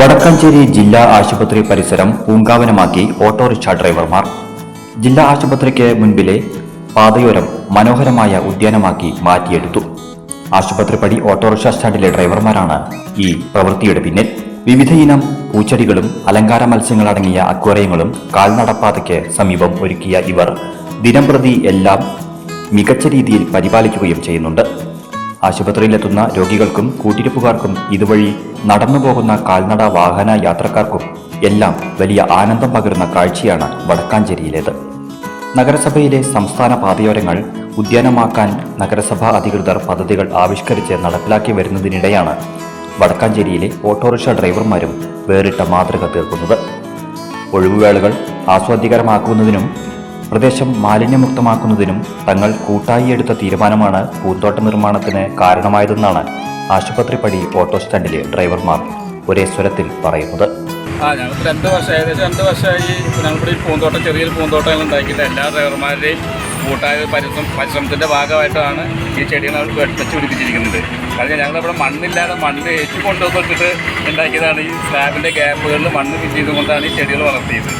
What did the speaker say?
വടക്കാഞ്ചേരി ജില്ലാ ആശുപത്രി പരിസരം പൂങ്കാവനമാക്കി ഓട്ടോറിക്ഷ ഡ്രൈവർമാർ. ജില്ലാ ആശുപത്രിക്ക് മുൻപിലെ പാതയോരം മനോഹരമായ ഉദ്യാനമാക്കി മാറ്റിയെടുത്തു. ആശുപത്രി പടി ഓട്ടോറിക്ഷ സ്റ്റാൻഡിലെ ഡ്രൈവർമാരാണ് ഈ പ്രവൃത്തിയുടെ പിന്നിൽ. വിവിധയിനം പൂച്ചെടികളും അലങ്കാര മത്സ്യങ്ങളടങ്ങിയ അക്വേറിയങ്ങളും കാൽനടപ്പാതയ്ക്ക് സമീപം ഒരുക്കിയ ഇവർ ദിനംപ്രതി എല്ലാം മികച്ച രീതിയിൽ പരിപാലിക്കുകയും ചെയ്യുന്നുണ്ട്. ആശുപത്രിയിലെത്തുന്ന രോഗികൾക്കും കൂട്ടിരിപ്പുകാർക്കും ഇതുവഴി നടന്നു പോകുന്ന കാൽനട വാഹന യാത്രക്കാർക്കും എല്ലാം വലിയ ആനന്ദം പകരുന്ന കാഴ്ചയാണ് വടക്കാഞ്ചേരിയിലേത്. നഗരസഭയിലെ സംസ്ഥാന പാതയോരങ്ങൾ ഉദ്യാനമാക്കാൻ നഗരസഭാ അധികൃതർ പദ്ധതികൾ ആവിഷ്കരിച്ച് നടപ്പിലാക്കി വരുന്നതിനിടെയാണ് വടക്കാഞ്ചേരിയിലെ ഓട്ടോറിക്ഷ ഡ്രൈവർമാരും വേറിട്ട മാതൃക തീർക്കുന്നത്. ഒഴിവുവേളകൾ ആസ്വാദ്യകരമാക്കുന്നതിനും പ്രദേശം മാലിന്യമുക്തമാക്കുന്നതിനും തങ്ങൾ കൂട്ടായി എടുത്ത തീരുമാനമാണ് പൂന്തോട്ട നിർമ്മാണത്തിന് കാരണമായതെന്നാണ് ആശുപത്രിപ്പടി ഓട്ടോ സ്റ്റാൻഡിലെ ഡ്രൈവർമാർ ഒരേ സ്വരത്തിൽ പറയുന്നത്. ആ ഞങ്ങൾക്ക് രണ്ട് വർഷം ഏകദേശം രണ്ട് വർഷമായി ഞങ്ങളിവിടെ പൂന്തോട്ടം ചെറിയൊരു പൂന്തോട്ടങ്ങൾ ഉണ്ടാക്കിയിട്ട് എല്ലാ ഡ്രൈവർമാരുടെയും കൂട്ടായ പരിശ്രമം പരിശ്രമത്തിന്റെ ഭാഗമായിട്ടാണ് ഈ ചെടികൾ വെച്ച് പിടിപ്പിച്ചിരിക്കുന്നത്. കാരണം ഞങ്ങളിവിടെ മണ്ണില്ലാതെ മണ്ണ് ഏറ്റുകൊണ്ടുവന്നിട്ട് ഉണ്ടാക്കിയതാണ് ഈ സ്ലാബിന്റെ ഗ്യാപ്പുകളിൽ മണ്ണ് ഫിറ്റ് ചെയ്തുകൊണ്ടാണ് ഈ ചെടികൾ വളർത്തിയത്.